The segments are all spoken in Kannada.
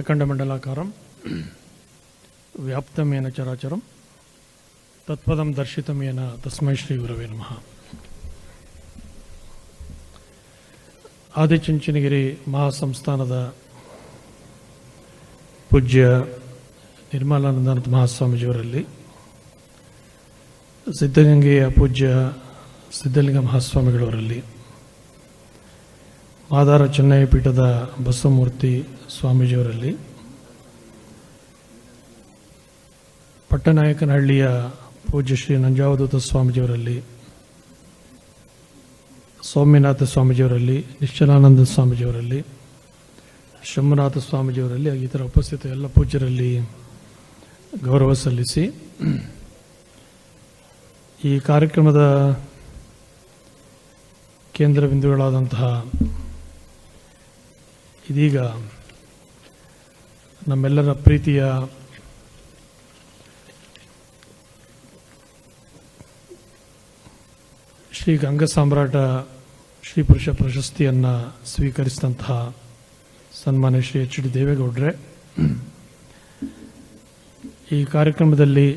అఖండమండలాకారం వ్యాప్తమైన చరాచరం తత్పదం దర్శితమైన తస్మై శ్రీ గురవే నమ ಆದಿಚುಂಚನಗಿರಿ ಮಹಾಸಂಸ್ಥಾನದ ಪೂಜ್ಯ ನಿರ್ಮಲಾನಂದನಾಥ ಮಹಾಸ್ವಾಮೀಜಿಯವರಲ್ಲಿ ಸಿದ್ಧಗಂಗೆಯ ಪೂಜ್ಯ ಸಿದ್ಧಲಿಂಗ ಮಹಾಸ್ವಾಮಿಗಳವರಲ್ಲಿ ಮಾದಾರ ಚೆನ್ನೈ ಪೀಠದ ಬಸವಮೂರ್ತಿ ಸ್ವಾಮೀಜಿಯವರಲ್ಲಿ ಪಟ್ಟನಾಯಕನಹಳ್ಳಿಯ ಪೂಜ್ಯ ಶ್ರೀ ನಂಜಾವಧೂತ ಸ್ವಾಮೀಜಿಯವರಲ್ಲಿ, ಸೌಮ್ಯನಾಥ ಸ್ವಾಮೀಜಿಯವರಲ್ಲಿ, ನಿಶ್ಚಲಾನಂದ ಸ್ವಾಮೀಜಿಯವರಲ್ಲಿ, ಶಂಭುನಾಥ ಸ್ವಾಮೀಜಿಯವರಲ್ಲಿ ಈ ಇತರ ಉಪಸ್ಥಿತ ಎಲ್ಲ ಪೂಜ್ಯರಲ್ಲಿ ಗೌರವ ಸಲ್ಲಿಸಿ ಈ ಕಾರ್ಯಕ್ರಮದ ಕೇಂದ್ರ ಬಿಂದುಗಳಾದಂತಹ ಇದೀಗ ನಮ್ಮೆಲ್ಲರ ಪ್ರೀತಿಯ ಶ್ರೀ ಗಂಗಾ ಸಾಮ್ರಾಟ ಶ್ರೀ ಪುರುಷ ಪ್ರಶಸ್ತಿಯನ್ನು ಸ್ವೀಕರಿಸಿದಂತಹ ಸನ್ಮಾನ್ಯ ಶ್ರೀ ಎಚ್ ಡಿ ದೇವೇಗೌಡ್ರೆ, ಈ ಕಾರ್ಯಕ್ರಮದಲ್ಲಿ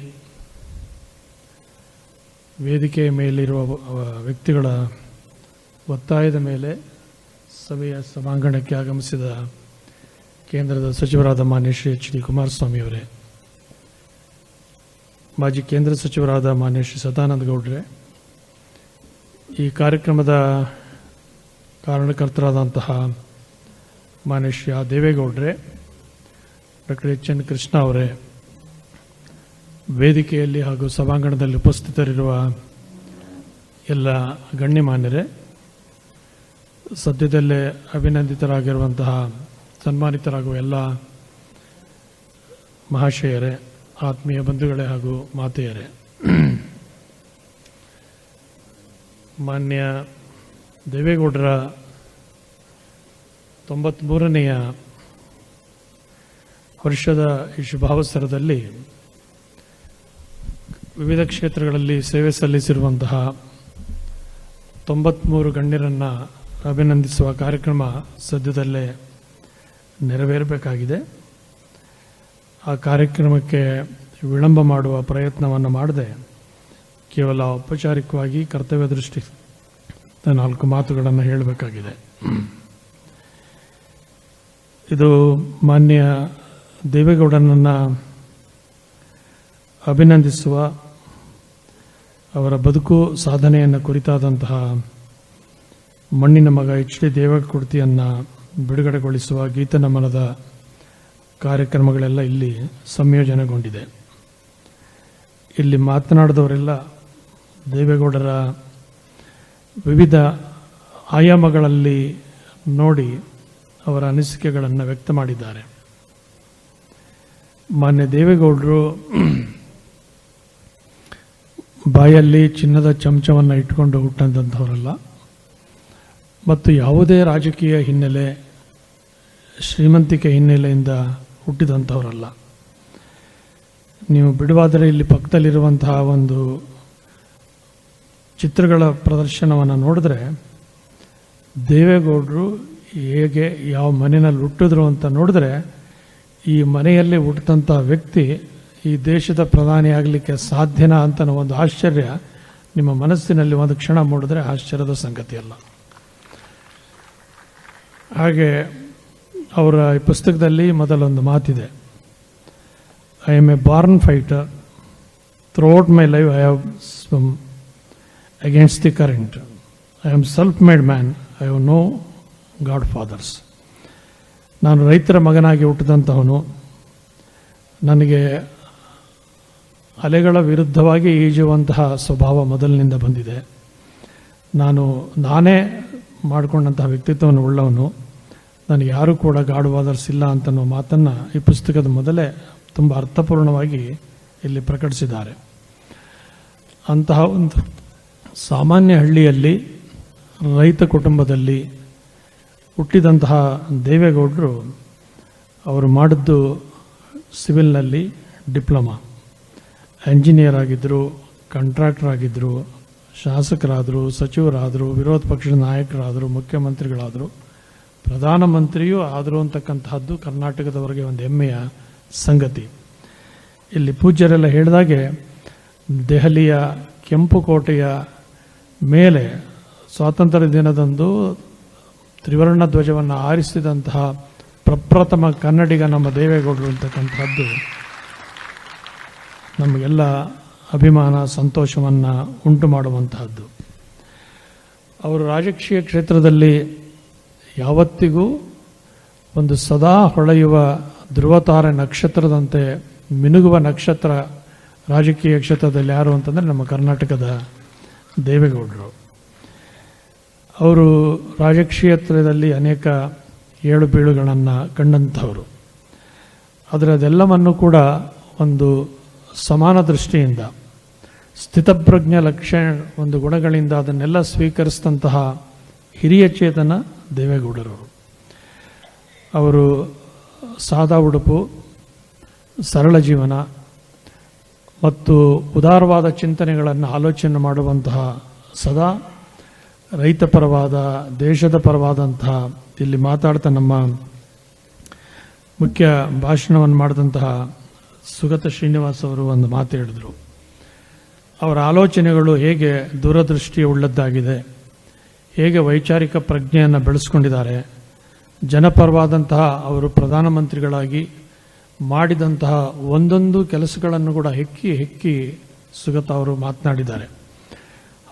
ವೇದಿಕೆಯ ಮೇಲಿರುವ ವ್ಯಕ್ತಿಗಳ ಒತ್ತಾಯದ ಮೇಲೆ ಸಭೆಯ ಸಭಾಂಗಣಕ್ಕೆ ಆಗಮಿಸಿದ ಕೇಂದ್ರದ ಸಚಿವರಾದ ಮಾನ್ಯ ಶ್ರೀ ಎಚ್ ಡಿ ಕುಮಾರಸ್ವಾಮಿ ಅವರೇ, ಮಾಜಿ ಕೇಂದ್ರ ಸಚಿವರಾದ ಮಾನ್ಯ ಶ್ರೀ ಸದಾನಂದ ಗೌಡ್ರೆ, ಈ ಕಾರ್ಯಕ್ರಮದ ಕಾರಣಕರ್ತರಾದಂತಹ ಮಾನ್ಯ ಶ್ರೀ ಆ ದೇವೇಗೌಡ್ರೆ, ಡಾಕ್ಟರ್ ಎಚ್ ಎನ್ ಕೃಷ್ಣ ಅವರೇ, ವೇದಿಕೆಯಲ್ಲಿ ಹಾಗೂ ಸಭಾಂಗಣದಲ್ಲಿ ಉಪಸ್ಥಿತರಿರುವ ಎಲ್ಲ ಗಣ್ಯಮಾನ್ಯರೇ ಸದ್ಯದಲ್ಲೇ ಅಭಿನಂದಿತರಾಗಿರುವಂತಹ ಸನ್ಮಾನಿತರಾಗುವ ಎಲ್ಲ ಮಹಾಶಯರೇ, ಆತ್ಮೀಯ ಬಂಧುಗಳೇ ಹಾಗೂ ಮಾತೆಯರೇ. ಮಾನ್ಯ ದೇವೇಗೌಡರ ತೊಂಬತ್ಮೂರನೆಯ ವರ್ಷದ ಈ ಶುಭಾವಸರದಲ್ಲಿ ವಿವಿಧ ಕ್ಷೇತ್ರಗಳಲ್ಲಿ ಸೇವೆ ಸಲ್ಲಿಸಿರುವಂತಹ ತೊಂಬತ್ಮೂರು ಗಣ್ಯರನ್ನು ಅಭಿನಂದಿಸುವ ಕಾರ್ಯಕ್ರಮ ಸದ್ಯದಲ್ಲೇ ನೆರವೇರಬೇಕಾಗಿದೆ. ಆ ಕಾರ್ಯಕ್ರಮಕ್ಕೆ ವಿಳಂಬ ಮಾಡುವ ಪ್ರಯತ್ನವನ್ನು ಮಾಡದೆ ಕೇವಲ ಔಪಚಾರಿಕವಾಗಿ ಕರ್ತವ್ಯ ದೃಷ್ಟಿ ನಾಲ್ಕು ಮಾತುಗಳನ್ನು ಹೇಳಬೇಕಾಗಿದೆ. ಇದು ಮಾನ್ಯ ದೇವೇಗೌಡನನ್ನು ಅಭಿನಂದಿಸುವ ಅವರ ಬದುಕು ಸಾಧನೆಯನ್ನು ಕುರಿತಾದಂತಹ ಮಣ್ಣಿನ ಮಗ ಎಚ್ ಡಿ ದೇವಕೃತಿಯನ್ನು ಬಿಡುಗಡೆಗೊಳಿಸುವ ಗೀತನಮನದ ಕಾರ್ಯಕ್ರಮಗಳೆಲ್ಲ ಇಲ್ಲಿ ಸಂಯೋಜನೆಗೊಂಡಿದೆ. ಇಲ್ಲಿ ಮಾತನಾಡಿದವರೆಲ್ಲ ದೇವೇಗೌಡರ ವಿವಿಧ ಆಯಾಮಗಳಲ್ಲಿ ನೋಡಿ ಅವರ ಅನಿಸಿಕೆಗಳನ್ನು ವ್ಯಕ್ತ ಮಾಡಿದ್ದಾರೆ. ಮಾನ್ಯ ದೇವೇಗೌಡರು ಬಾಯಲ್ಲಿ ಚಿನ್ನದ ಚಮಚವನ್ನು ಇಟ್ಕೊಂಡು ಹುಟ್ಟಂಥವರಲ್ಲ ಮತ್ತು ಯಾವುದೇ ರಾಜಕೀಯ ಹಿನ್ನೆಲೆ, ಶ್ರೀಮಂತಿಕೆ ಹಿನ್ನೆಲೆಯಿಂದ ಹುಟ್ಟಿದಂಥವರಲ್ಲ. ನೀವು ಬಿಡುವಾದರೆ ಇಲ್ಲಿ ಪಕ್ಕದಲ್ಲಿರುವಂತಹ ಒಂದು ಚಿತ್ರಗಳ ಪ್ರದರ್ಶನವನ್ನು ನೋಡಿದ್ರೆ, ದೇವೇಗೌಡರು ಹೇಗೆ ಯಾವ ಮನೆಯಲ್ಲಿ ಹುಟ್ಟಿದ್ರು ಅಂತ ನೋಡಿದ್ರೆ, ಈ ಮನೆಯಲ್ಲಿ ಹುಟ್ಟಿದಂಥ ವ್ಯಕ್ತಿ ಈ ದೇಶದ ಪ್ರಧಾನಿ ಆಗಲಿಕ್ಕೆ ಸಾಧ್ಯನಾ ಅಂತ ಒಂದು ಆಶ್ಚರ್ಯ ನಿಮ್ಮ ಮನಸ್ಸಿನಲ್ಲಿ ಒಂದು ಕ್ಷಣ ಮೂಡಿದ್ರೆ ಆಶ್ಚರ್ಯದ ಸಂಗತಿ ಅಲ್ಲ. ಹಾಗೆ ಅವರ ಈ ಪುಸ್ತಕದಲ್ಲಿ ಮೊದಲೊಂದು ಮಾತಿದೆ. I am a born fighter throughout my life I have swum against the current I am self made man I have no godfathers ನಾನು ರೈತರ ಮಗನಾಗಿ ಹುಟ್ಟಿದಂಥವನು ನನಗೆ ಅಲೆಗಳ ವಿರುದ್ಧವಾಗಿ ಈಜುವಂತಹ ಸ್ವಭಾವ ಮೊದಲಿನಿಂದ ಬಂದಿದೆ. ನಾನು ನಾನೇ ಮಾಡಿಕೊಂಡಂತಹ ವ್ಯಕ್ತಿತ್ವವನ್ನು ಉಳ್ಳವನು ನನಗೆ ಯಾರೂ ಕೂಡ ಗಾಡು ವಾದರ್ಸ್ ಇಲ್ಲ ಮಾತನ್ನು ಈ ಪುಸ್ತಕದ ಮೊದಲೇ ತುಂಬ ಅರ್ಥಪೂರ್ಣವಾಗಿ ಇಲ್ಲಿ ಪ್ರಕಟಿಸಿದ್ದಾರೆ. ಅಂತಹ ಒಂದು ಸಾಮಾನ್ಯ ಹಳ್ಳಿಯಲ್ಲಿ, ರೈತ ಕುಟುಂಬದಲ್ಲಿ ಹುಟ್ಟಿದಂತಹ ದೇವೇಗೌಡರು ಅವರು ಮಾಡಿದ್ದು ಸಿವಿಲ್ನಲ್ಲಿ ಡಿಪ್ಲೊಮಾ. ಎಂಜಿನಿಯರ್ ಆಗಿದ್ದರು ಕಾಂಟ್ರಾಕ್ಟರ್ ಆಗಿದ್ದರು ಶಾಸಕರಾದರು, ಸಚಿವರಾದರು, ವಿರೋಧ ಪಕ್ಷದ ನಾಯಕರಾದರು, ಮುಖ್ಯಮಂತ್ರಿಗಳಾದರು, ಪ್ರಧಾನಮಂತ್ರಿಯೂ ಆದರು ಅಂತಕ್ಕಂತಹದ್ದು ಕರ್ನಾಟಕದವರೆಗೆ ಒಂದು ಹೆಮ್ಮೆಯ ಸಂಗತಿ. ಇಲ್ಲಿ ಪೂಜ್ಯರೆಲ್ಲ ಹೇಳಿದಾಗೆ, ದೆಹಲಿಯ ಕೆಂಪು ಕೋಟೆಯ ಮೇಲೆ ಸ್ವಾತಂತ್ರ್ಯ ದಿನದಂದು ತ್ರಿವರ್ಣ ಧ್ವಜವನ್ನು ಆರಿಸಿದಂತಹ ಪ್ರಪ್ರಥಮ ಕನ್ನಡಿಗ ನಮ್ಮ ದೇವೇಗೌಡರು ಅಂತಕ್ಕಂಥದ್ದು ನಮಗೆಲ್ಲ ಅಭಿಮಾನ, ಸಂತೋಷವನ್ನು ಉಂಟು ಮಾಡುವಂತಹದ್ದು. ಅವರು ರಾಜಕೀಯ ಕ್ಷೇತ್ರದಲ್ಲಿ ಯಾವತ್ತಿಗೂ ಒಂದು ಸದಾ ಹೊಳೆಯುವ ಧ್ರುವತಾರೆ ನಕ್ಷತ್ರದಂತೆ ಮಿನುಗುವ ನಕ್ಷತ್ರ ರಾಜಕೀಯ ಕ್ಷೇತ್ರದಲ್ಲಿ ಯಾರು ಅಂತಂದರೆ ನಮ್ಮ ಕರ್ನಾಟಕದ ದೇವೇಗೌಡರು. ಅವರು ರಾಜಕ್ಷೇತ್ರದಲ್ಲಿ ಅನೇಕ ಏಳು ಬೀಳುಗಳನ್ನು ಕಂಡಂಥವರು. ಆದರೆ ಅದೆಲ್ಲವನ್ನು ಕೂಡ ಒಂದು ಸಮಾನ ದೃಷ್ಟಿಯಿಂದ ಸ್ಥಿತಪ್ರಜ್ಞ ಲಕ್ಷಣ ಒಂದು ಗುಣಗಳಿಂದ ಅದನ್ನೆಲ್ಲ ಸ್ವೀಕರಿಸಿದಂತಹ ಹಿರಿಯ ಚೇತನ ದೇವೇಗೌಡರು. ಅವರು ಸಾದಾ ಉಡುಪು, ಸರಳ ಜೀವನ ಮತ್ತು ಉದಾರವಾದ ಚಿಂತನೆಗಳನ್ನು ಆಲೋಚನೆ ಮಾಡುವಂತಹ ಸದಾ ರೈತ ಪರವಾದ, ದೇಶದ ಪರವಾದಂತಹ ಇಲ್ಲಿ ಮಾತಾಡ್ತಾ ನಮ್ಮ ಮುಖ್ಯ ಭಾಷಣವನ್ನು ಮಾಡಿದಂತಹ ಸುಗತ ಶ್ರೀನಿವಾಸ್ ಅವರು ಒಂದು ಮಾತು ಹೇಳಿದರು. ಅವರ ಆಲೋಚನೆಗಳು ಹೇಗೆ ದೂರದೃಷ್ಟಿ ಉಳ್ಳದ್ದಾಗಿದೆ ಹೇಗೆ ವೈಚಾರಿಕ ಪ್ರಜ್ಞೆಯನ್ನು ಬೆಳೆಸ್ಕೊಂಡಿದ್ದಾರೆ, ಜನಪರವಾದಂತಹ ಅವರು ಪ್ರಧಾನಮಂತ್ರಿಗಳಾಗಿ ಮಾಡಿದಂತಹ ಒಂದೊಂದು ಕೆಲಸಗಳನ್ನು ಕೂಡ ಹೆಕ್ಕಿ ಹೆಕ್ಕಿ ಸುಗತ ಅವರು ಮಾತನಾಡಿದ್ದಾರೆ.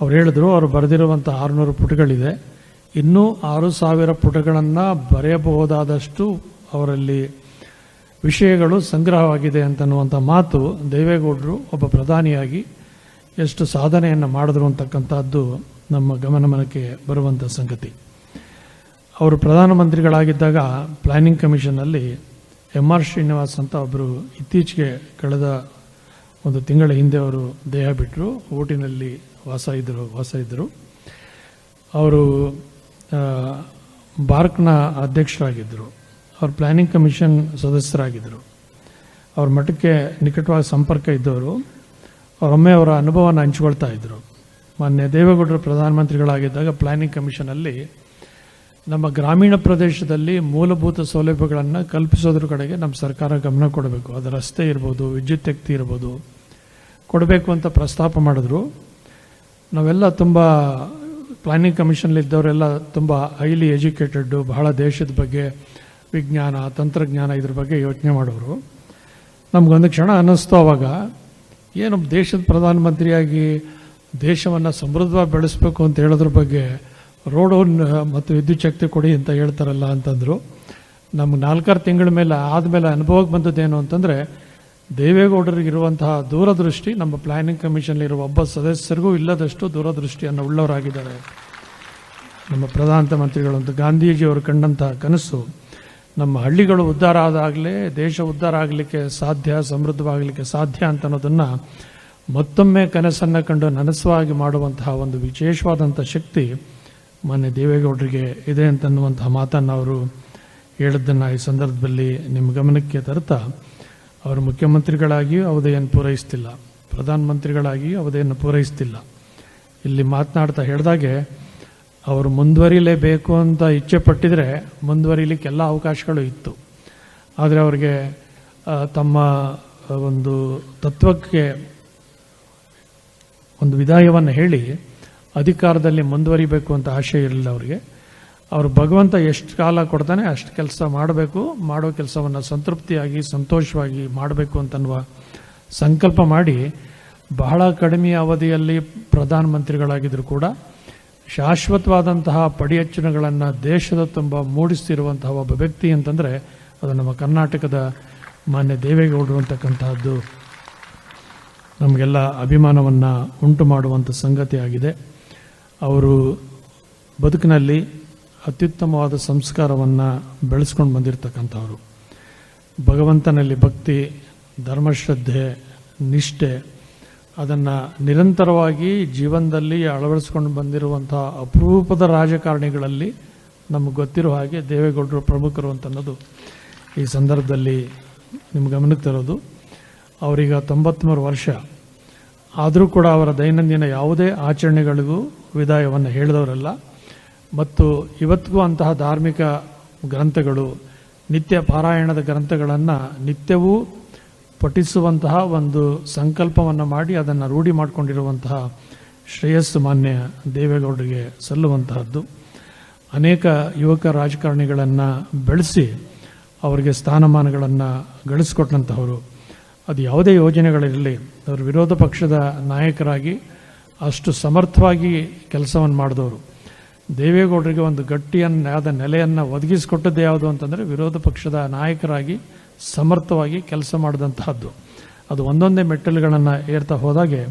ಅವ್ರು ಹೇಳಿದ್ರು, ಅವರು ಬರೆದಿರುವಂಥ ಆರುನೂರು ಪುಟಗಳಿದೆ. ಇನ್ನೂ ಆರು ಸಾವಿರ ಪುಟಗಳನ್ನು ಬರೆಯಬಹುದಾದಷ್ಟು ಅವರಲ್ಲಿ ವಿಷಯಗಳು ಸಂಗ್ರಹವಾಗಿದೆ ಅಂತನ್ನುವಂಥ ಮಾತು ದೇವೇಗೌಡರು ಒಬ್ಬ ಪ್ರಧಾನಿಯಾಗಿ ಎಷ್ಟು ಸಾಧನೆಯನ್ನು ಮಾಡಿದ್ರು ಅಂತಕ್ಕಂಥದ್ದು ನಮ್ಮ ಗಮನಮನಕ್ಕೆ ಬರುವಂಥ ಸಂಗತಿ. ಅವರು ಪ್ರಧಾನಮಂತ್ರಿಗಳಾಗಿದ್ದಾಗ ಪ್ಲಾನಿಂಗ್ ಕಮಿಷನ್ನಲ್ಲಿ ಎಂ ಆರ್ ಶ್ರೀನಿವಾಸ್ ಅಂತ ಒಬ್ಬರು ಇತ್ತೀಚೆಗೆ ಕಳೆದ ಒಂದು ತಿಂಗಳ ಹಿಂದೆ ಅವರು ದೇಹ ಬಿಟ್ಟರು ಓಟಿನಲ್ಲಿ ವಾಸ ಇದ್ದರು ವಾಸ ಇದ್ದರು ಅವರು ಬಾರ್ಕ್ನ ಅಧ್ಯಕ್ಷರಾಗಿದ್ದರು ಅವರು ಪ್ಲಾನಿಂಗ್ ಕಮಿಷನ್ ಸದಸ್ಯರಾಗಿದ್ದರು ಅವ್ರ ಮಠಕ್ಕೆ ನಿಕಟವಾಗಿ ಸಂಪರ್ಕ ಇದ್ದವರು. ಅವರೊಮ್ಮೆ ಅವರ ಅನುಭವನ ಹಂಚ್ಕೊಳ್ತಾ ಇದ್ದರು ಮಾನ್ಯ ದೇವೇಗೌಡರು ಪ್ರಧಾನಮಂತ್ರಿಗಳಾಗಿದ್ದಾಗ ಪ್ಲಾನಿಂಗ್ ಕಮಿಷನಲ್ಲಿ ನಮ್ಮ ಗ್ರಾಮೀಣ ಪ್ರದೇಶದಲ್ಲಿ ಮೂಲಭೂತ ಸೌಲಭ್ಯಗಳನ್ನು ಕಲ್ಪಿಸೋದ್ರ ಕಡೆಗೆ ನಮ್ಮ ಸರ್ಕಾರ ಗಮನ ಕೊಡಬೇಕು. ಅದು ರಸ್ತೆ ಇರ್ಬೋದು, ವಿದ್ಯುತ್ ಶಕ್ತಿ ಇರ್ಬೋದು. ಕೊಡಬೇಕು ಅಂತ ಪ್ರಸ್ತಾಪ ಮಾಡಿದ್ರು. ನಾವೆಲ್ಲ ತುಂಬ ಪ್ಲಾನಿಂಗ್ ಕಮಿಷನ್ಲಿದ್ದವರೆಲ್ಲ ತುಂಬ ಹೈಲಿ ಎಜುಕೇಟೆಡ್ಡು ಬಹಳ ದೇಶದ ಬಗ್ಗೆ ವಿಜ್ಞಾನ, ತಂತ್ರಜ್ಞಾನ ಇದ್ರ ಬಗ್ಗೆ ಯೋಚನೆ ಮಾಡೋರು. ನಮಗೊಂದು ಕ್ಷಣ ಅನ್ನಿಸ್ತು ಅವಾಗ, ಏನು ದೇಶದ ಪ್ರಧಾನಮಂತ್ರಿಯಾಗಿ ದೇಶವನ್ನು ಸಮೃದ್ಧವಾಗಿ ಬೆಳೆಸಬೇಕು ಅಂತ ಹೇಳೋದ್ರ ಬಗ್ಗೆ ರೋಡು ಮತ್ತು ವಿದ್ಯುತ್ ಶಕ್ತಿ ಕೊಡಿ ಅಂತ ಹೇಳ್ತಾರಲ್ಲ ಅಂತಂದರು. ನಮ್ಗೆ ನಾಲ್ಕಾರು ತಿಂಗಳ ಮೇಲೆ ಆದಮೇಲೆ ಅನುಭವಕ್ಕೆ ಬಂದದ್ದೇನು ಅಂತಂದರೆ, ದೇವೇಗೌಡರಿಗಿರುವಂತಹ ದೂರದೃಷ್ಟಿ, ನಮ್ಮ ಪ್ಲಾನಿಂಗ್ ಕಮಿಷನ್ಲಿರುವ ಒಬ್ಬ ಸದಸ್ಯರಿಗೂ ಇಲ್ಲದಷ್ಟು ದೂರದೃಷ್ಟಿಯನ್ನು ಉಳ್ಳವರಾಗಿದ್ದಾರೆ. ನಮ್ಮ ಪ್ರಧಾನ ಮಂತ್ರಿಗಳಂತ ಗಾಂಧೀಜಿಯವರು ಕಂಡಂತಹ ಕನಸು. ನಮ್ಮ ಹಳ್ಳಿಗಳು ಉದ್ಧಾರ ಆದಾಗಲೇ, ದೇಶ ಉದ್ಧಾರ ಆಗಲಿಕ್ಕೆ ಸಾಧ್ಯ, ಸಮೃದ್ಧವಾಗಲಿಕ್ಕೆ ಸಾಧ್ಯ ಅಂತ ಅನ್ನೋದನ್ನು ಮತ್ತೊಮ್ಮೆ ಕನಸನ್ನು ಕಂಡು ನನಸವಾಗಿ ಮಾಡುವಂತಹ ಒಂದು ವಿಶೇಷವಾದಂಥ ಶಕ್ತಿ ಮೊನ್ನೆ ದೇವೇಗೌಡರಿಗೆ ಇದೆ ಅಂತನ್ನುವಂತಹ ಮಾತನ್ನು ಅವರು ಹೇಳಿದ್ದನ್ನು ಈ ಸಂದರ್ಭದಲ್ಲಿ ನಿಮ್ಮ ಗಮನಕ್ಕೆ ತರ್ತಾ ಅವರು ಮುಖ್ಯಮಂತ್ರಿಗಳಾಗಿಯೂ ಅವಧೆಯನ್ನು ಪೂರೈಸ್ತಿಲ್ಲ, ಪ್ರಧಾನಮಂತ್ರಿಗಳಾಗಿಯೂ ಅವಧೆಯನ್ನು ಪೂರೈಸ್ತಿಲ್ಲ. ಇಲ್ಲಿ ಮಾತನಾಡ್ತಾ ಹೇಳಿದಾಗೆ ಅವರು ಮುಂದುವರಿಲೇಬೇಕು ಅಂತ ಇಚ್ಛೆ ಪಟ್ಟಿದ್ರೆ ಮುಂದುವರಿಲಿಕ್ಕೆಲ್ಲ ಅವಕಾಶಗಳು ಇತ್ತು. ಆದರೆ ಅವರಿಗೆ ತಮ್ಮ ಒಂದು ತತ್ವಕ್ಕೆ ಒಂದು ವಿದಾಯವನ್ನು ಹೇಳಿ ಅಧಿಕಾರದಲ್ಲಿ ಮುಂದುವರಿಬೇಕು ಅಂತ ಆಶೆ ಇರಲಿಲ್ಲ ಅವರಿಗೆ. ಅವರು ಭಗವಂತ ಎಷ್ಟು ಕಾಲ ಕೊಡ್ತಾನೆ ಅಷ್ಟು ಕೆಲಸ ಮಾಡಬೇಕು, ಮಾಡೋ ಕೆಲಸವನ್ನು ಸಂತೃಪ್ತಿಯಾಗಿ, ಸಂತೋಷವಾಗಿ ಮಾಡಬೇಕು ಅಂತನ್ನುವ ಸಂಕಲ್ಪ ಮಾಡಿ ಬಹಳ ಕಡಿಮೆ ಅವಧಿಯಲ್ಲಿ ಪ್ರಧಾನಮಂತ್ರಿಗಳಾಗಿದ್ದರೂ ಕೂಡ ಶಾಶ್ವತವಾದಂತಹ ಪಡಿಯಚ್ಚನಗಳನ್ನು ದೇಶದ ತುಂಬ ಮೂಡಿಸ್ತಿರುವಂತಹ ಒಬ್ಬ ವ್ಯಕ್ತಿ ಅಂತಂದರೆ ಅದು ನಮ್ಮ ಕರ್ನಾಟಕದ ಮಾನ್ಯ ದೇವೇಗೌಡರು ಅಂತಕ್ಕಂತಹದ್ದು. ನಮಗೆಲ್ಲ ಅಭಿಮಾನವನ್ನು ಉಂಟು ಮಾಡುವಂಥ ಸಂಗತಿಯಾಗಿದೆ ಅವರು ಬದುಕಿನಲ್ಲಿ ಅತ್ಯುತ್ತಮವಾದ ಸಂಸ್ಕಾರವನ್ನು ಬೆಳೆಸ್ಕೊಂಡು ಬಂದಿರತಕ್ಕಂಥವ್ರು. ಭಗವಂತನಲ್ಲಿ ಭಕ್ತಿ, ಧರ್ಮಶ್ರದ್ಧೆ, ನಿಷ್ಠೆ ಅದನ್ನು ನಿರಂತರವಾಗಿ ಜೀವನದಲ್ಲಿ ಅಳವಡಿಸ್ಕೊಂಡು ಬಂದಿರುವಂಥ ಅಪರೂಪದ ರಾಜಕಾರಣಿಗಳಲ್ಲಿ ನಮಗೆ ಗೊತ್ತಿರೋ ಹಾಗೆ ದೇವೇಗೌಡರು ಪ್ರಮುಖರು ಅಂತ ಅನ್ನೋದು ಈ ಸಂದರ್ಭದಲ್ಲಿ ನಿಮ್ಮ ಗಮನಕ್ಕೆ ತರೋದು, ಅವರೀಗ ತೊಂಬತ್ತ್ಮೂರು ವರ್ಷ. ಆದರೂ ಕೂಡ ಅವರ ದೈನಂದಿನ ಯಾವುದೇ ಆಚರಣೆಗಳಿಗೂ ವಿದಾಯವನ್ನು ಹೇಳಿದವರಲ್ಲ. ಮತ್ತು ಇವತ್ತಿಗೂ ಅಂತಹ ಧಾರ್ಮಿಕ ಗ್ರಂಥಗಳು, ನಿತ್ಯ ಪಾರಾಯಣದ ಗ್ರಂಥಗಳನ್ನು ನಿತ್ಯವೂ ಪಠಿಸುವಂತಹ ಒಂದು ಸಂಕಲ್ಪವನ್ನು ಮಾಡಿ ಅದನ್ನು ರೂಢಿ ಮಾಡಿಕೊಂಡಿರುವಂತಹ ಶ್ರೇಯಸ್ಸು ಮಾನ್ಯ ದೇವೇಗೌಡರಿಗೆ ಸಲ್ಲುವಂತಹದ್ದು. ಅನೇಕ ಯುವಕ ರಾಜಕಾರಣಿಗಳನ್ನು ಬೆಳೆಸಿ ಅವರಿಗೆ ಸ್ಥಾನಮಾನಗಳನ್ನು ಗಳಿಸ್ಕೊಟ್ಟಂತಹವರು. ಅದು ಯಾವುದೇ ಯೋಜನೆಗಳಿರಲಿ, ಅವರು ವಿರೋಧ ಪಕ್ಷದ ನಾಯಕರಾಗಿ ಅಷ್ಟು ಸಮರ್ಥವಾಗಿ ಕೆಲಸವನ್ನು ಮಾಡಿದವರು. ದೇವೇಗೌಡರಿಗೆ ಒಂದು ಗಟ್ಟಿಯನ್ನಾದ ನೆಲೆಯನ್ನು ಒದಗಿಸಿಕೊಟ್ಟದ್ದು ಯಾವುದು ಅಂತಂದರೆ ವಿರೋಧ ಪಕ್ಷದ ನಾಯಕರಾಗಿ ಸಮರ್ಥವಾಗಿ ಕೆಲಸ ಮಾಡಿದಂತಹದ್ದು. ಅದು ಒಂದೊಂದೇ ಮೆಟ್ಟಲುಗಳನ್ನು ಏರ್ತಾ ಹೋದಾಗೆ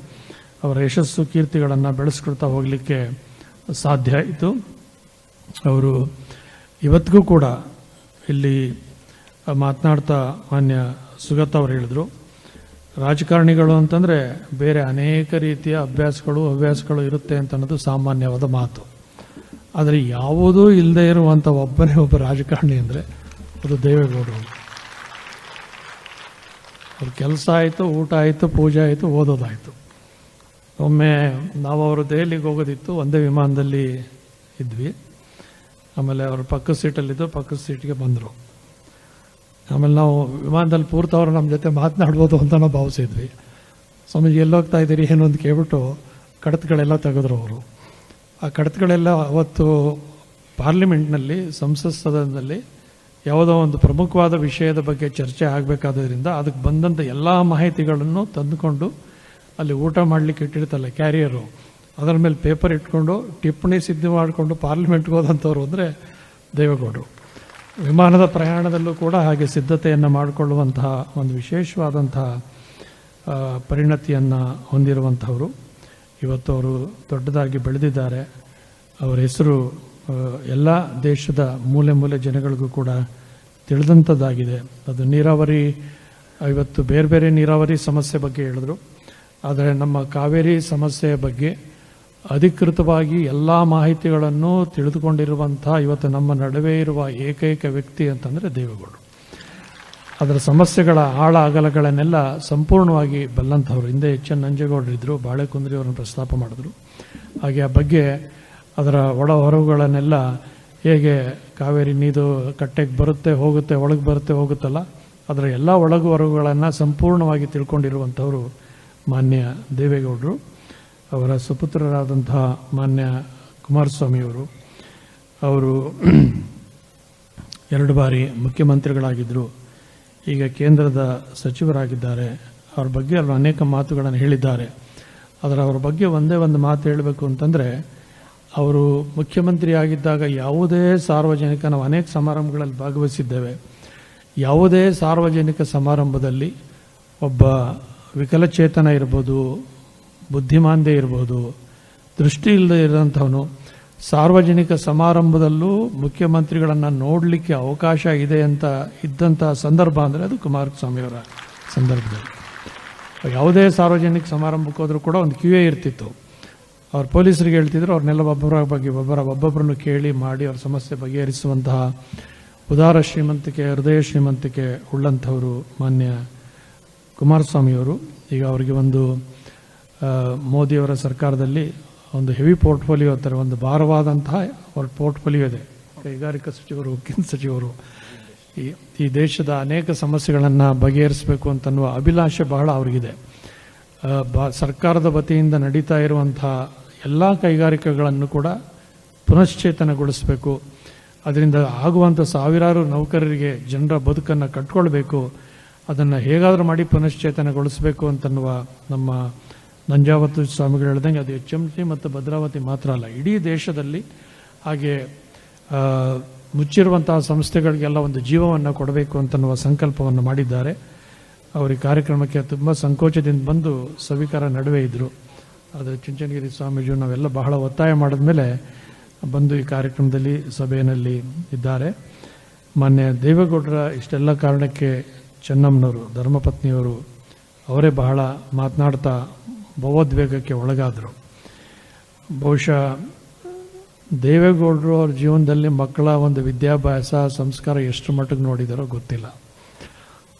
ಅವರ ಯಶಸ್ಸು ಕೀರ್ತಿಗಳನ್ನು ಬೆಳೆಸ್ಕೊಳ್ತಾ ಹೋಗಲಿಕ್ಕೆ ಸಾಧ್ಯ ಆಯಿತು ಅವರು ಇವತ್ತಿಗೂ ಕೂಡ ಇಲ್ಲಿ ಮಾತನಾಡ್ತಾ ಮಾನ್ಯ ಸುಗತ್ ಅವರು ಹೇಳಿದರು. ರಾಜಕಾರಣಿಗಳು ಅಂತಂದರೆ ಬೇರೆ ಅನೇಕ ರೀತಿಯ ಅಭ್ಯಾಸಗಳು, ಹವ್ಯಾಸಗಳು ಇರುತ್ತೆ ಅಂತ ಅನ್ನೋದು ಸಾಮಾನ್ಯವಾದ ಮಾತು. ಆದರೆ ಯಾವುದೂ ಇಲ್ಲದೆ ಇರುವಂಥ ಒಬ್ಬನೇ ಒಬ್ಬ ರಾಜಕಾರಣಿ ಅಂದರೆ ಅದು ದೇವೇಗೌಡರು. ಅವ್ರ ಕೆಲಸ ಆಯಿತು, ಊಟ ಆಯಿತು, ಪೂಜೆ ಆಯಿತು, ಓದೋದಾಯಿತು. ಒಮ್ಮೆ ನಾವು ಅವರು ದೆಹಲಿಗೆ ಹೋಗೋದಿತ್ತು, ಒಂದೇ ವಿಮಾನದಲ್ಲಿ ಇದ್ವಿ. ಆಮೇಲೆ ಅವರು ಪಕ್ಕದ ಸೀಟಲ್ಲಿದ್ದು ಪಕ್ಕದ ಸೀಟ್ಗೆ ಬಂದರು. ಆಮೇಲೆ ನಾವು ವಿಮಾನದಲ್ಲಿ ಪೂರ್ತವ್ರು ನಮ್ಮ ಜೊತೆ ಮಾತನಾಡ್ಬೋದು ಅಂತ ನಾವು ಭಾವಿಸಿದ್ವಿ. ಸ್ವಾಮೀಜಿ, ಎಲ್ಲೋಗ್ತಾ ಇದ್ದೀರಿ ಏನು ಅಂತ ಕೇಳ್ಬಿಟ್ಟು ಕಡತಗಳೆಲ್ಲ ತೆಗೆದ್ರು ಅವರು. ಆ ಕಡತಗಳೆಲ್ಲ ಅವತ್ತು ಪಾರ್ಲಿಮೆಂಟ್ನಲ್ಲಿ, ಸಂಸತ್ ಸದನದಲ್ಲಿ ಯಾವುದೋ ಒಂದು ಪ್ರಮುಖವಾದ ವಿಷಯದ ಬಗ್ಗೆ ಚರ್ಚೆ ಆಗಬೇಕಾದ್ರಿಂದ ಅದಕ್ಕೆ ಬಂದಂಥ ಎಲ್ಲ ಮಾಹಿತಿಗಳನ್ನು ತಂದುಕೊಂಡು ಅಲ್ಲಿ ಊಟ ಮಾಡಲಿಕ್ಕೆ ಇಟ್ಟಿರ್ತಲ್ಲ ಕ್ಯಾರಿಯರು, ಅದರ ಮೇಲೆ ಪೇಪರ್ ಇಟ್ಕೊಂಡು ಟಿಪ್ಪಣಿ ಸಿದ್ಧ ಮಾಡಿಕೊಂಡು ಪಾರ್ಲಿಮೆಂಟ್ಗೆ ಹೋದಂಥವ್ರು ಅಂದರೆ ದೇವೇಗೌಡರು. ವಿಮಾನದ ಪ್ರಯಾಣದಲ್ಲೂ ಕೂಡ ಹಾಗೆ ಸಿದ್ಧತೆಯನ್ನು ಮಾಡಿಕೊಳ್ಳುವಂತಹ ಒಂದು ವಿಶೇಷವಾದಂತಹ ಪರಿಣತಿಯನ್ನು ಹೊಂದಿರುವಂಥವರು. ಇವತ್ತು ಅವರು ದೊಡ್ಡದಾಗಿ ಬೆಳೆದಿದ್ದಾರೆ. ಅವರ ಹೆಸರು ಎಲ್ಲ ದೇಶದ ಮೂಲೆ ಮೂಲೆ ಜನಗಳಿಗೂ ಕೂಡ ತಿಳಿದಂಥದ್ದಾಗಿದೆ. ಅದು ನೀರಾವರಿ, ಇವತ್ತು ಬೇರೆ ಬೇರೆ ನೀರಾವರಿ ಸಮಸ್ಯೆ ಬಗ್ಗೆ ಹೇಳಿದ್ರು. ಆದರೆ ನಮ್ಮ ಕಾವೇರಿ ಸಮಸ್ಯೆಯ ಬಗ್ಗೆ ಅಧಿಕೃತವಾಗಿ ಎಲ್ಲ ಮಾಹಿತಿಗಳನ್ನು ತಿಳಿದುಕೊಂಡಿರುವಂಥ ಇವತ್ತು ನಮ್ಮ ನಡುವೆ ಇರುವ ಏಕೈಕ ವ್ಯಕ್ತಿ ಅಂತಂದರೆ ದೇವೇಗೌಡರು. ಅದರ ಸಮಸ್ಯೆಗಳ ಆಳ ಅಗಲಗಳನ್ನೆಲ್ಲ ಸಂಪೂರ್ಣವಾಗಿ ಬಲ್ಲಂಥವ್ರು. ಹಿಂದೆ ಎಚ್ ಎನ್ ನಂಜೇಗೌಡರಿದ್ದರು ಬಾಳೆಕುಂದ್ರಿ ಅವರನ್ನು ಪ್ರಸ್ತಾಪ ಮಾಡಿದ್ರು. ಹಾಗೆ ಆ ಬಗ್ಗೆ ಅದರ ಒಳ ಹೊರವುಗಳನ್ನೆಲ್ಲ ಹೇಗೆ ಕಾವೇರಿ ನೀರು ಕಟ್ಟೆಗೆ ಬರುತ್ತೆ, ಹೋಗುತ್ತೆ, ಒಳಗೆ ಬರುತ್ತೆ, ಹೋಗುತ್ತಲ್ಲ, ಅದರ ಎಲ್ಲ ಒಳಗು ಹೊರಗುಗಳನ್ನು ಸಂಪೂರ್ಣವಾಗಿ ತಿಳ್ಕೊಂಡಿರುವಂಥವರು ಮಾನ್ಯ ದೇವೇಗೌಡರು, ಅವರ ಸುಪುತ್ರರಾದಂತಹ ಮಾನ್ಯ ಕುಮಾರಸ್ವಾಮಿಯವರು. ಅವರು ಎರಡು ಬಾರಿ ಮುಖ್ಯಮಂತ್ರಿಗಳಾಗಿದ್ದರು. ಈಗ ಕೇಂದ್ರದ ಸಚಿವರಾಗಿದ್ದಾರೆ. ಅವ್ರ ಬಗ್ಗೆ ಅವರು ಅನೇಕ ಮಾತುಗಳನ್ನು ಹೇಳಿದ್ದಾರೆ. ಅದರ ಅವರ ಬಗ್ಗೆ ಒಂದೇ ಒಂದು ಮಾತು ಹೇಳಬೇಕು ಅಂತಂದರೆ ಅವರು ಮುಖ್ಯಮಂತ್ರಿ ಆಗಿದ್ದಾಗ ಯಾವುದೇ ಸಾರ್ವಜನಿಕ, ನಾವು ಅನೇಕ ಸಮಾರಂಭಗಳಲ್ಲಿ ಭಾಗವಹಿಸಿದ್ದೇವೆ. ಯಾವುದೇ ಸಾರ್ವಜನಿಕ ಸಮಾರಂಭದಲ್ಲಿ ಒಬ್ಬ ವಿಕಲಚೇತನ ಇರ್ಬೋದು ಬುದ್ಧಿಮಾಂದ್ಯ ಇರ್ಬೋದು, ದೃಷ್ಟಿ ಇಲ್ಲದೆ ಇರೋಂಥವನು ಸಾರ್ವಜನಿಕ ಸಮಾರಂಭದಲ್ಲೂ ಮುಖ್ಯಮಂತ್ರಿಗಳನ್ನು ನೋಡಲಿಕ್ಕೆ ಅವಕಾಶ ಇದೆ ಅಂತ ಇದ್ದಂಥ ಸಂದರ್ಭ ಅಂದರೆ ಅದು ಕುಮಾರಸ್ವಾಮಿಯವರ ಸಂದರ್ಭದಲ್ಲಿ. ಯಾವುದೇ ಸಾರ್ವಜನಿಕ ಸಮಾರಂಭಕ್ಕೆ ಹೋದರೂ ಕೂಡ ಒಂದು ಕ್ಯೂ ಇರ್ತಿತ್ತು. ಅವ್ರು ಪೊಲೀಸರಿಗೆ ಹೇಳ್ತಿದ್ರು, ಅವ್ರನ್ನೆಲ್ಲ ಒಬ್ಬರ ಬಗ್ಗೆ ಒಬ್ಬರ ಒಬ್ಬೊಬ್ಬರನ್ನು ಕೇಳಿ ಮಾಡಿ ಅವ್ರ ಸಮಸ್ಯೆ ಬಗೆಹರಿಸುವಂತಹ ಉದಾರ ಶ್ರೀಮಂತಿಕೆ, ಹೃದಯ ಶ್ರೀಮಂತಿಕೆ ಉಳ್ಳಂಥವರು ಮಾನ್ಯ ಕುಮಾರಸ್ವಾಮಿಯವರು. ಈಗ ಅವರಿಗೆ ಒಂದು ಮೋದಿಯವರ ಸರ್ಕಾರದಲ್ಲಿ ಒಂದು ಹೆವಿ ಪೋರ್ಟ್ಫೋಲಿಯೋ ಅಂತಾರೆ ಒಂದು ಭಾರವಾದಂತಹ ಅವ್ರ ಪೋರ್ಟ್ಫೋಲಿಯೋ ಇದೆ. ಕೈಗಾರಿಕಾ ಸಚಿವರು ಉಕ್ಕಿನ ಸಚಿವರು, ಈ ಈ ದೇಶದ ಅನೇಕ ಸಮಸ್ಯೆಗಳನ್ನು ಬಗೆಹರಿಸಬೇಕು ಅಂತನ್ನುವ ಅಭಿಲಾಷೆ ಬಹಳ ಅವರಿಗಿದೆ. ಸರ್ಕಾರದ ವತಿಯಿಂದ ನಡೀತಾ ಇರುವಂತಹ ಎಲ್ಲ ಕೈಗಾರಿಕೆಗಳನ್ನು ಕೂಡ ಪುನಶ್ಚೇತನಗೊಳಿಸಬೇಕು. ಅದರಿಂದ ಆಗುವಂಥ ಸಾವಿರಾರು ನೌಕರರಿಗೆ ಜನರ ಬದುಕನ್ನು ಕಟ್ಕೊಳ್ಬೇಕು. ಅದನ್ನು ಹೇಗಾದರೂ ಮಾಡಿ ಪುನಶ್ಚೇತನಗೊಳಿಸಬೇಕು ಅಂತನ್ನುವ ನಮ್ಮ ನಂಜಾವತಿ ಸ್ವಾಮಿಗಳು ಹೇಳ್ದಂಗೆ ಅದು ಎಚ್ ಎಂ ಸಿ ಮತ್ತು ಭದ್ರಾವತಿ ಮಾತ್ರ ಅಲ್ಲ, ಇಡೀ ದೇಶದಲ್ಲಿ ಹಾಗೆ ಮುಚ್ಚಿರುವಂತಹ ಸಂಸ್ಥೆಗಳಿಗೆಲ್ಲ ಒಂದು ಜೀವವನ್ನು ಕೊಡಬೇಕು ಅಂತನ್ನುವ ಸಂಕಲ್ಪವನ್ನು ಮಾಡಿದ್ದಾರೆ. ಅವರು ಕಾರ್ಯಕ್ರಮಕ್ಕೆ ತುಂಬ ಸಂಕೋಚದಿಂದ ಬಂದು ಸವಿಕಾರ ನಡುವೆ ಇದ್ದರು ಆದರೆ ಚುಂಚನಗಿರಿ ಸ್ವಾಮೀಜಿ ನಾವೆಲ್ಲ ಬಹಳ ಒತ್ತಾಯ ಮಾಡಿದ ಮೇಲೆ ಬಂದು ಈ ಕಾರ್ಯಕ್ರಮದಲ್ಲಿ ಸಭೆಯಲ್ಲಿ ಇದ್ದಾರೆ. ಮಾನ್ಯ ದೇವೇಗೌಡರ ಇಷ್ಟೆಲ್ಲ ಕಾರಣಕ್ಕೆ ಚೆನ್ನಮ್ಮನವರು, ಧರ್ಮಪತ್ನಿಯವರು ಅವರೇ ಬಹಳ ಮಾತನಾಡ್ತಾ ಭವೋದ್ವೇಗಕ್ಕೆ ಒಳಗಾದರು. ಬಹುಶಃ ದೇವೇಗೌಡರು ಅವ್ರ ಜೀವನದಲ್ಲಿ ಮಕ್ಕಳ ಒಂದು ವಿದ್ಯಾಭ್ಯಾಸ, ಸಂಸ್ಕಾರ ಎಷ್ಟು ಮಟ್ಟಿಗೆ ನೋಡಿದಾರೋ ಗೊತ್ತಿಲ್ಲ.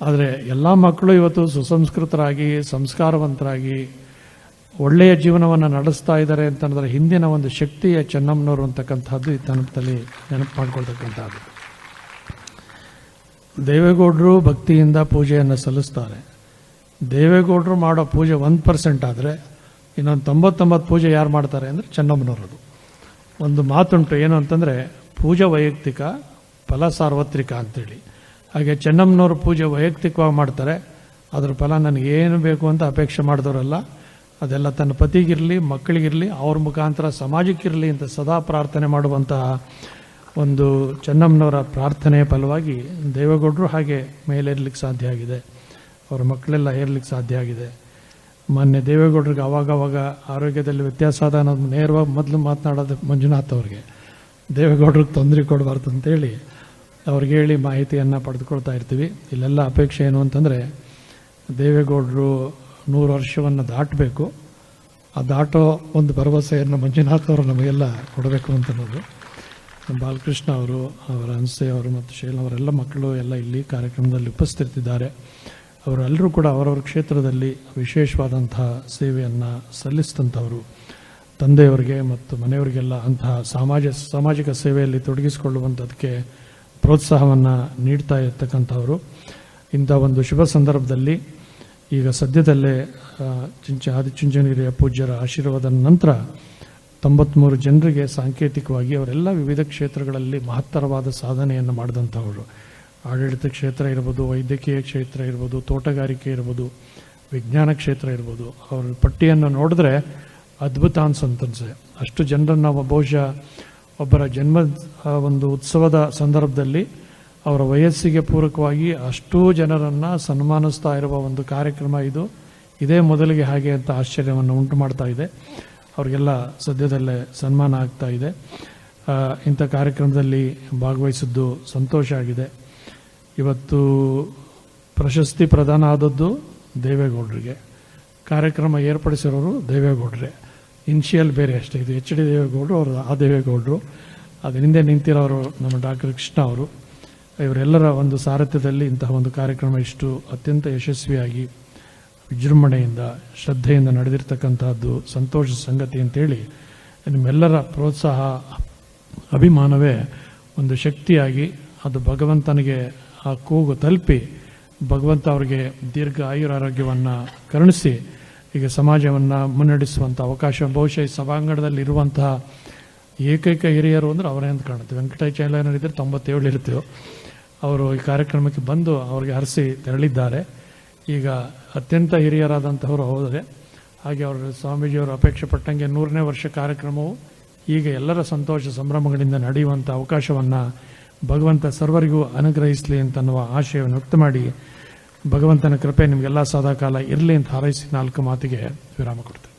ಆದರೆ ಎಲ್ಲ ಮಕ್ಕಳು ಇವತ್ತು ಸುಸಂಸ್ಕೃತರಾಗಿ, ಸಂಸ್ಕಾರವಂತರಾಗಿ ಒಳ್ಳೆಯ ಜೀವನವನ್ನು ನಡೆಸ್ತಾ ಇದ್ದಾರೆ ಅಂತಂದ್ರೆ ಹಿಂದಿನ ಒಂದು ಶಕ್ತಿಯ ಚೆನ್ನಮ್ಮನವರು ಅಂತಕ್ಕಂಥದ್ದು ಈ ತನಪದಲ್ಲಿ ನೆನಪು ಮಾಡ್ಕೊಳ್ತಕ್ಕಂಥದ್ದು ದೇವೇಗೌಡರು ಭಕ್ತಿಯಿಂದ ಪೂಜೆಯನ್ನು ಸಲ್ಲಿಸ್ತಾರೆ. ದೇವೇಗೌಡರು ಮಾಡೋ ಪೂಜೆ ಒಂದು ಪರ್ಸೆಂಟ್ ಆದರೆ ಇನ್ನೊಂದು ತೊಂಬತ್ತೊಂಬತ್ತು ಪೂಜೆ ಯಾರು ಮಾಡ್ತಾರೆ ಅಂದರೆ ಚೆನ್ನಮ್ಮನವರದು ಒಂದು ಮಾತುಂಟು ಏನು ಅಂತಂದರೆ ಪೂಜೆ ವೈಯಕ್ತಿಕ, ಫಲ ಸಾರ್ವತ್ರಿಕ ಅಂತೇಳಿ. ಹಾಗೆ ಚೆನ್ನಮ್ಮನವ್ರ ಪೂಜೆ ವೈಯಕ್ತಿಕವಾಗಿ ಮಾಡ್ತಾರೆ. ಅದ್ರ ಫಲ ನನಗೆ ಏನು ಬೇಕು ಅಂತ ಅಪೇಕ್ಷೆ ಮಾಡಿದವರಲ್ಲ. ಅದೆಲ್ಲ ತನ್ನ ಪತಿಗಿರಲಿ, ಮಕ್ಕಳಿಗಿರಲಿ, ಅವ್ರ ಮುಖಾಂತರ ಸಮಾಜಕ್ಕಿರಲಿ ಅಂತ ಸದಾ ಪ್ರಾರ್ಥನೆ ಮಾಡುವಂತಹ ಒಂದು ಚೆನ್ನಮ್ಮನವರ ಪ್ರಾರ್ಥನೆಯ ಫಲವಾಗಿ ದೇವೇಗೌಡರು ಹಾಗೆ ಮೇಲೇರ್ಲಿಕ್ಕೆ ಸಾಧ್ಯ ಆಗಿದೆ. ಅವರ ಮಕ್ಕಳೆಲ್ಲ ಏರ್ಲಿಕ್ಕೆ ಸಾಧ್ಯ ಆಗಿದೆ. ಮೊನ್ನೆ ದೇವೇಗೌಡರಿಗೆ ಅವಾಗವಾಗ ಆರೋಗ್ಯದಲ್ಲಿ ವ್ಯತ್ಯಾಸ ಆದ ಅನ್ನೋದು ನೇರವಾಗಿ ಮೊದಲು ಮಾತನಾಡೋದು ಮಂಜುನಾಥ್ ಅವ್ರಿಗೆ. ದೇವೇಗೌಡ್ರಿಗೆ ತೊಂದರೆ ಕೊಡಬಾರ್ದು ಅಂತೇಳಿ ಅವ್ರಿಗೆ ಹೇಳಿ ಮಾಹಿತಿಯನ್ನು ಪಡೆದುಕೊಳ್ತಾ ಇರ್ತೀವಿ. ಇಲ್ಲೆಲ್ಲ ಅಪೇಕ್ಷೆ ಏನು ಅಂತಂದರೆ, ದೇವೇಗೌಡರು ನೂರು ವರ್ಷವನ್ನು ದಾಟಬೇಕು. ಆ ದಾಟೋ ಒಂದು ಭರವಸೆಯನ್ನು ಮಂಜುನಾಥ್ ಅವರು ನಮಗೆಲ್ಲ ಕೊಡಬೇಕು ಅಂತ ಅನ್ನೋದು. ಬಾಲಕೃಷ್ಣ ಅವರು, ಅವರ ಅನ್ಸೆ ಅವರು ಮತ್ತು ಶೈಲ ಅವರೆಲ್ಲ ಮಕ್ಕಳು ಎಲ್ಲ ಇಲ್ಲಿ ಕಾರ್ಯಕ್ರಮದಲ್ಲಿ ಉಪಸ್ಥಿತಿದ್ದಾರೆ. ಅವರೆಲ್ಲರೂ ಕೂಡ ಅವರವ್ರ ಕ್ಷೇತ್ರದಲ್ಲಿ ವಿಶೇಷವಾದಂತಹ ಸೇವೆಯನ್ನು ಸಲ್ಲಿಸಿದಂಥವರು. ತಂದೆಯವರಿಗೆ ಮತ್ತು ಮನೆಯವರಿಗೆಲ್ಲ ಅಂತಹ ಸಮಾಜ, ಸಾಮಾಜಿಕ ಸೇವೆಯಲ್ಲಿ ತೊಡಗಿಸಿಕೊಳ್ಳುವಂಥದ್ದಕ್ಕೆ ಪ್ರೋತ್ಸಾಹವನ್ನು ನೀಡ್ತಾ ಇರ್ತಕ್ಕಂಥವರು. ಇಂಥ ಒಂದು ಶುಭ ಸಂದರ್ಭದಲ್ಲಿ ಈಗ ಸದ್ಯದಲ್ಲೇ ಚಿಂಚ, ಆದಿಚುಂಚನಗಿರಿಯ ಪೂಜ್ಯರ ಆಶೀರ್ವಾದ ನಂತರ ತೊಂಬತ್ಮೂರು ಜನರಿಗೆ ಸಾಂಕೇತಿಕವಾಗಿ ಅವರೆಲ್ಲ ವಿವಿಧ ಕ್ಷೇತ್ರಗಳಲ್ಲಿ ಮಹತ್ತರವಾದ ಸಾಧನೆಯನ್ನು ಮಾಡಿದಂಥವರು. ಆಡಳಿತ ಕ್ಷೇತ್ರ ಇರ್ಬೋದು, ವೈದ್ಯಕೀಯ ಕ್ಷೇತ್ರ ಇರ್ಬೋದು, ತೋಟಗಾರಿಕೆ ಇರ್ಬೋದು, ವಿಜ್ಞಾನ ಕ್ಷೇತ್ರ ಇರ್ಬೋದು. ಅವರ ಪಟ್ಟಿಯನ್ನು ನೋಡಿದ್ರೆ ಅದ್ಭುತ ಅನ್ಸಂತನ್ಸೆ ಅಷ್ಟು ಜನರನ್ನು ನಾವು ಬಹುಶಃ ಒಬ್ಬರ ಜನ್ಮ ಒಂದು ಉತ್ಸವದ ಸಂದರ್ಭದಲ್ಲಿ ಅವರ ವಯಸ್ಸಿಗೆ ಪೂರಕವಾಗಿ ಅಷ್ಟೂ ಜನರನ್ನು ಸನ್ಮಾನಿಸ್ತಾ ಇರುವ ಒಂದು ಕಾರ್ಯಕ್ರಮ ಇದು. ಇದೇ ಮೊದಲಿಗೆ ಹಾಗೆ ಅಂತ ಆಶ್ಚರ್ಯವನ್ನು ಉಂಟು ಮಾಡ್ತಾ ಇದೆ. ಅವರಿಗೆಲ್ಲ ಸದ್ಯದಲ್ಲೇ ಸನ್ಮಾನ ಆಗ್ತಾ ಇದೆ. ಇಂಥ ಕಾರ್ಯಕ್ರಮದಲ್ಲಿ ಭಾಗವಹಿಸಿದ್ದು ಸಂತೋಷ ಆಗಿದೆ. ಇವತ್ತು ಪ್ರಶಸ್ತಿ ಪ್ರದಾನ ಆದದ್ದು ದೇವೇಗೌಡರಿಗೆ. ಕಾರ್ಯಕ್ರಮ ಏರ್ಪಡಿಸಿರೋರು ದೇವೇಗೌಡರೇ. ಇನ್ಷಿಯಲ್ ಬೇರೆ ಅಷ್ಟೇ. ಇದು ಎಚ್ ಡಿ ದೇವೇಗೌಡರು ಅವರು ಆ ದೇವೇಗೌಡರು. ಅದರಿಂದ ನಿಂತಿರೋರು ನಮ್ಮ ಡಾಕ್ಟರ್ ಕೃಷ್ಣ ಅವರು. ಇವರೆಲ್ಲರ ಒಂದು ಸಾರಥ್ಯದಲ್ಲಿ ಇಂತಹ ಒಂದು ಕಾರ್ಯಕ್ರಮ ಇಷ್ಟು ಅತ್ಯಂತ ಯಶಸ್ವಿಯಾಗಿ ವಿಜೃಂಭಣೆಯಿಂದ, ಶ್ರದ್ಧೆಯಿಂದ ನಡೆದಿರ್ತಕ್ಕಂತಹದ್ದು ಸಂತೋಷ ಸಂಗತಿ ಅಂತೇಳಿ ನಿಮ್ಮೆಲ್ಲರ ಪ್ರೋತ್ಸಾಹ, ಅಭಿಮಾನವೇ ಒಂದು ಶಕ್ತಿಯಾಗಿ ಅದು ಭಗವಂತನಿಗೆ ಆ ಕೂಗು ತಲುಪಿ ಭಗವಂತ ಅವರಿಗೆ ದೀರ್ಘ ಆಯುರಾರೋಗ್ಯವನ್ನು ಕರುಣಿಸಿ ಈಗ ಸಮಾಜವನ್ನು ಮುನ್ನಡೆಸುವಂಥ ಅವಕಾಶ, ಬಹುಶಃ ಈ ಸಭಾಂಗಣದಲ್ಲಿ ಇರುವಂತಹ ಏಕೈಕ ಹಿರಿಯರು ಅಂದ್ರೆ ಅವರೇ ಅಂತ ಕಾಣುತ್ತೆ. ವೆಂಕಟಾಚಾರ್ಯ ಇದ್ದರೆ ತೊಂಬತ್ತೇಳು ಇರ್ತೀವಿ. ಅವರು ಈ ಕಾರ್ಯಕ್ರಮಕ್ಕೆ ಬಂದು ಅವರಿಗೆ ಹರಿಸಿ ತೆರಳಿದ್ದಾರೆ. ಈಗ ಅತ್ಯಂತ ಹಿರಿಯರಾದಂಥವರು ಹೋದರೆ, ಹಾಗೆ ಅವರು ಸ್ವಾಮೀಜಿಯವರು ಅಪೇಕ್ಷೆ ಪಟ್ಟಂಗೆ ನೂರನೇ ವರ್ಷ ಕಾರ್ಯಕ್ರಮವು ಈಗ ಎಲ್ಲರ ಸಂತೋಷ ಸಂಭ್ರಮಗಳಿಂದ ನಡೆಯುವಂಥ ಅವಕಾಶವನ್ನು ಭಗವಂತ ಸರ್ವರಿಗೂ ಅನುಗ್ರಹಿಸಲಿ ಅಂತನ್ನುವ ಆಶಯವನ್ನು ವ್ಯಕ್ತ ಮಾಡಿ ಭಗವಂತನ ಕೃಪೆ ನಿಮಗೆಲ್ಲ ಸದಾಕಾಲ ಇರಲಿ ಅಂತ ಹಾರೈಸಿ ನಾಲ್ಕು ಮಾತಿಗೆ ವಿರಾಮ ಕೊಡ್ತೇನೆ.